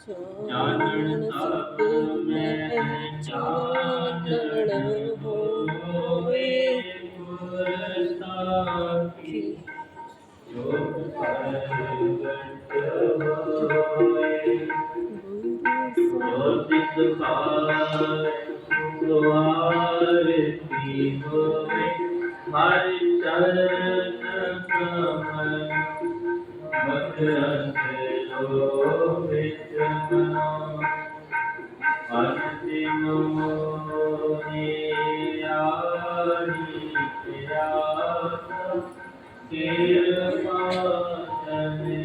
ਜੈ ਸੁਰ ਮੈਂ ਜੋਤ ਜੋਤ ਹੈ ਸੋਈ ਜਾਣਨ ਹੋਵੇ ਗੁਰ ਸਾਖੀ ਜੋਗ ਪ੍ਰਗਟ ਹੋਏ ਜੋਤਿ ਚਰਨ ਕਮਲ ਮਕਰੰਦ ਲੋ ਵਿੱਚ ਮਨੋ ਅੰਤਿਮ ਮੋਹੀ ਆਰੀ ਪਿਆਸ ਕਿਰਪਾ ਤਨੇ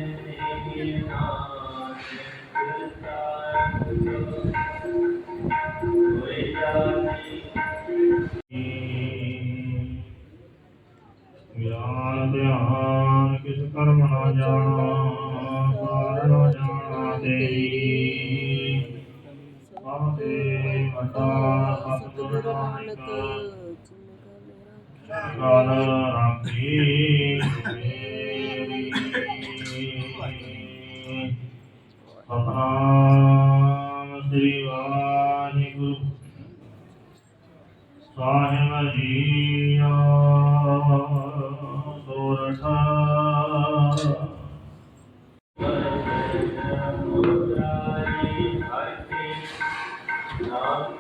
ਨਾਮ ਕੋਈ ਜਾਣੀ ਗਿਆਨ ਧਿਆਨ ਕਿਸ ਕਰਮ ਨਾ ਜਾਣਾ, ਸਾਰ ਨਾ ਜਾਣਾ ਤੇਰੀ। ਆਤੇ ਮਤਾ, ਸਤਿਗੁਰ ਨਾਨਕ। ਗਲ ਰਾਖੀ ਸਤਨਾਮ ਸ੍ਰੀ ਵਾਹਿਗੁਰੂ। ਸਾਹਿਬ ਜੀਆ ਨਾਮ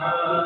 ਸਤਿ